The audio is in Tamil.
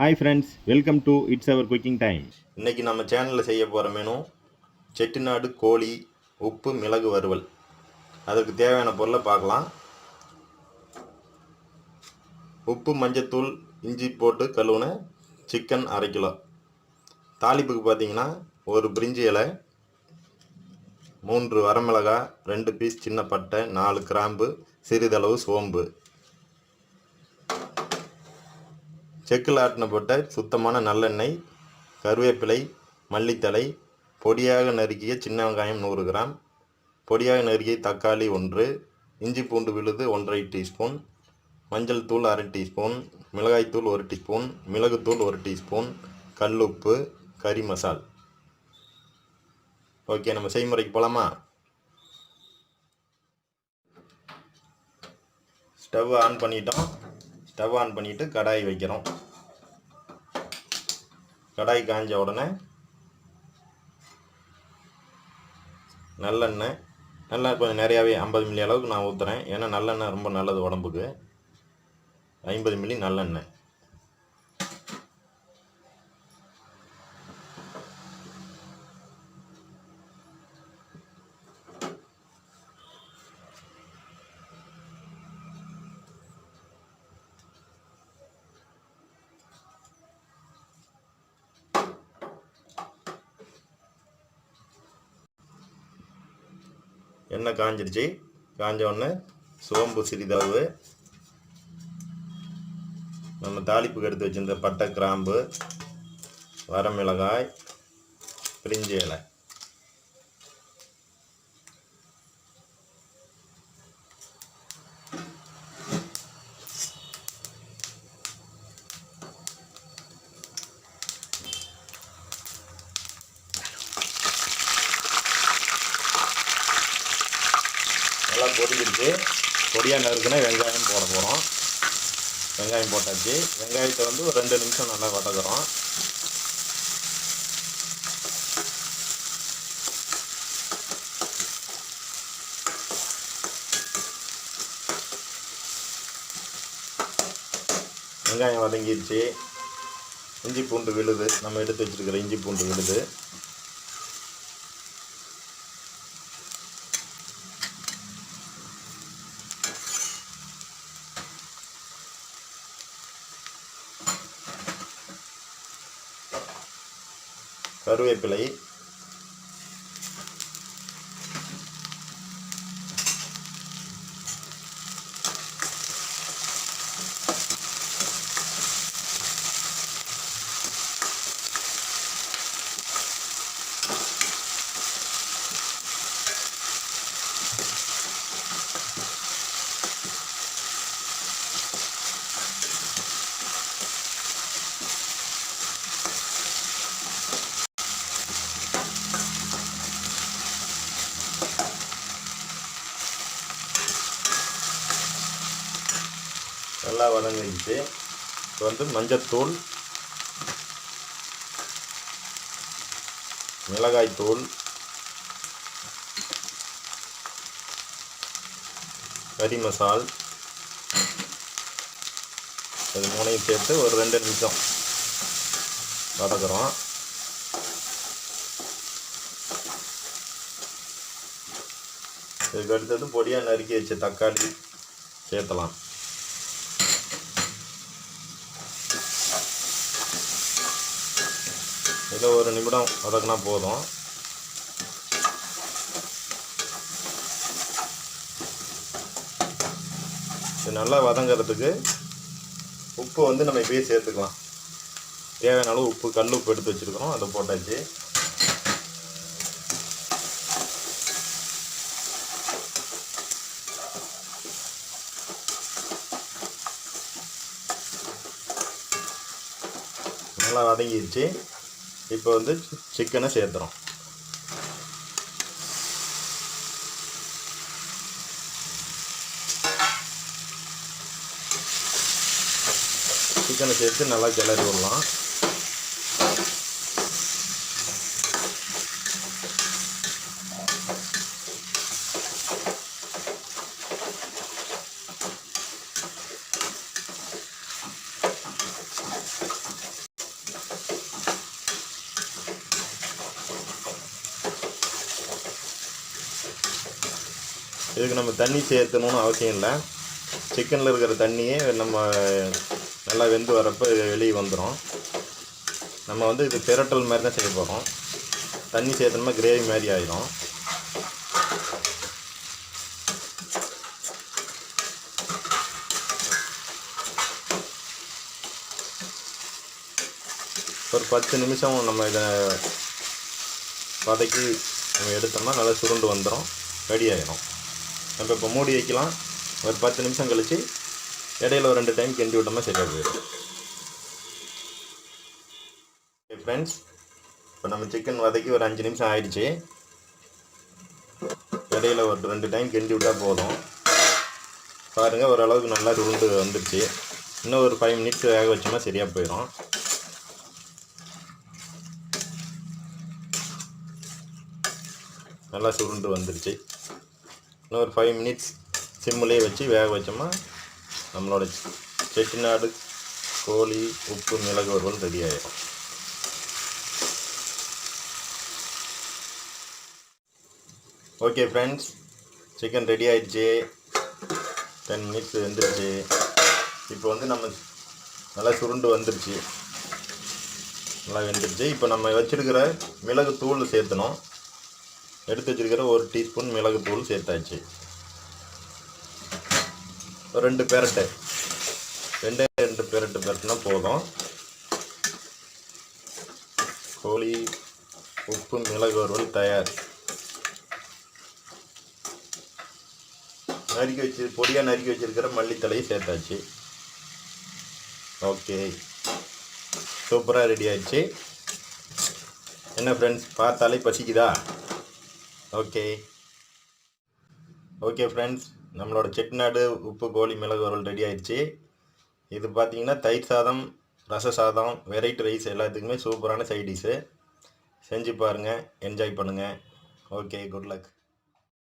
Hi friends welcome to it's our cooking time இன்றைக்கி நம்ம சேனலில் செய்ய போகிற மெனு செட்டிநாடு கோழி உப்பு மிளகு வறுவல். அதற்கு தேவையான பொருளை பார்க்கலாம். உப்பு மஞ்சத்தூள் இஞ்சி போட்டு கழுவுன சிக்கன் அரை கிலோ. தாளிப்புக்கு பார்த்தீங்கன்னா ஒரு பிரிஞ்சி இலை மூன்று வரமிளகாய் ரெண்டு பீஸ் சின்ன பட்டை நாலு கிராம்பு சிறிதளவு சோம்பு. செக்கில் ஆட்டினப்பட்ட சுத்தமான நல்லெண்ணெய் கருவேப்பிலை மல்லித்தழை பொடியாக நறுக்கிய சின்ன வெங்காயம் நூறு கிராம் பொடியாக நறுக்கிய தக்காளி ஒன்று இஞ்சி பூண்டு விழுது ஒன்றரை டீஸ்பூன் மஞ்சள் தூள் அரை டீஸ்பூன் மிளகாய்த்தூள் ஒரு டீஸ்பூன் மிளகுத்தூள் ஒரு டீஸ்பூன் கல்லுப்பு கறி மசால். ஓகே நம்ம செய்முறைக்கு போகலாமா ஸ்டவ் ஆன் பண்ணிட்டோம். ஸ்டவ் ஆன் பண்ணிவிட்டு கடாய் வைக்கிறோம். கடாய் காஞ்ச உடனே நல்லெண்ணெய் நல்லா கொஞ்சம் நிறையாவே ஐம்பது மில்லி அளவுக்கு நான் ஊற்றுறேன் ஏன்னா நல்லெண்ணெய் ரொம்ப நல்லது உடம்புக்கு. ஐம்பது மில்லி நல்லெண்ணெய். எண்ணெய் காஞ்சிருச்சு. காஞ்ச உடனே சோம்பு சிறிதளவு. நம்ம தாளிப்புக்கு எடுத்து வச்சிருந்த பட்டை கிராம்பு வரமிளகாய் பிரிஞ்சி இலை நல்லா பொரிஞ்சிருச்சு. பொடியாக நறுக்குனா வெங்காயம் போட போகிறோம் வெங்காயம் போட்டாச்சு. வெங்காயத்தை வந்து ஒரு ரெண்டு நிமிஷம் நல்லா வதக்குறோம். வெங்காயம் வதங்கிடுச்சு இஞ்சி பூண்டு விழுது. நம்ம எடுத்து வச்சுருக்கிற இஞ்சி பூண்டு விழுது. கருவேப்பிலை நல்லா வதங்கிடுச்சு இப்போ வந்து மஞ்சத்தூள் மிளகாய்த்தூள் கறி மசால் இது மூணையும் சேர்த்து ஒரு ரெண்டு நிமிஷம் வதக்குறோம். இதுக்கு அடுத்தது பொடியாக நறுக்கி வச்ச தக்காளி சேர்த்தலாம். இதில் ஒரு நிமிடம் வதக்குனா போதும். இது நல்லா வதங்கிறதுக்கு உப்பு வந்து நம்ம இப்பயே சேர்த்துக்கலாம். தேவையான அளவு உப்பு கல் உப்பு எடுத்து வச்சுருக்கிறோம். அதை போட்டாச்சு. நல்லா வதங்கிடுச்சு இப்போ வந்து சிக்கனை சேர்த்துறோம். சிக்கனை சேர்த்து நல்லா கிளறி விடலாம். இதுக்கு நம்ம தண்ணி சேர்த்தணும்னு அவசியம் இல்லை. சிக்கனில் இருக்கிற தண்ணியே நம்ம நல்லா வெந்து வரப்போ வெளியே வந்துடும் நம்ம வந்து இது திரட்டல் மாதிரி தான் செய்ய போகிறோம் தண்ணி சேர்த்தோம்னா கிரேவி மாதிரி ஆயிடும் ஒரு பத்து நிமிஷம் நம்ம இதை வதக்கி நம்ம எடுத்தோம்னா நல்லா சுருண்டு வந்துடும் ரெடி ஆகிடும் நம்ம இப்போ மூடி வைக்கலாம். ஒரு பத்து நிமிஷம் கழித்து இடையில ஒரு ரெண்டு டைம் கிண்டி விட்டோம்னா சரியாக போயிடும். ஃப்ரெண்ட்ஸ் இப்போ நம்ம சிக்கன் வதக்கி ஒரு அஞ்சு நிமிஷம் ஆயிடுச்சு. இடையில ஒரு ரெண்டு டைம் கிண்டி விட்டால் போதும். பாருங்கள் ஓரளவுக்கு நல்லா சுருண்டு வந்துடுச்சு இன்னும் ஒரு ஃபைவ் மினிட்ஸ் வேக வச்சோம்னா சரியாக போயிடும். நல்லா சுருண்டு வந்துடுச்சு இன்னும் ஒரு ஃபைவ் மினிட்ஸ் சிம்மிலே வச்சு வேக வச்சோம்னா நம்மளோட செட்டிநாடு கோழி உப்பு மிளகு வறுவல் ரெடி ஆகிடும் ஓகே ஃப்ரெண்ட்ஸ் சிக்கன் ரெடி ஆயிடுச்சு. டென் மினிட்ஸ் வெந்துருச்சு. இப்போ வந்து நம்ம நல்லா சுருண்டு வந்துருச்சு. நல்லா வெந்துருச்சு. இப்போ நம்ம வச்சுருக்கிற மிளகு தூள் சேர்த்தணும். எடுத்து வச்சிருக்கிற ஒரு டீஸ்பூன் மிளகுத்தூள் சேர்த்தாச்சு. ஒரு ரெண்டு பெரட்டு. ரெண்டே ரெண்டு பெரட்டு பெரட்டுனா போதும். கோழி உப்பு மிளகு வறுவல் தயார். நறுக்கி வச்சு பொடியாக நறுக்கி வச்சுருக்கிற மல்லித்தலையை சேர்த்தாச்சு. ஓகே. சூப்பராக ரெடி ஆயிடுச்சு. என்ன ஃப்ரெண்ட்ஸ் பார்த்தாலே பசிக்குதா? ஓகே ஓகே ஃப்ரெண்ட்ஸ் நம்மளோட செட்டிநாடு உப்பு கோழி மிளகு வறுவல் ரெடி ஆயிடுச்சு. இது பார்த்தீங்கன்னா தயிர் சாதம் ரச சாதம் வெரைட்டி ரைஸ் எல்லாத்துக்குமே சூப்பரான சைட் டிஷ்ஷு செஞ்சு பாருங்கள் என்ஜாய் பண்ணுங்கள் ஓகே குட் லக்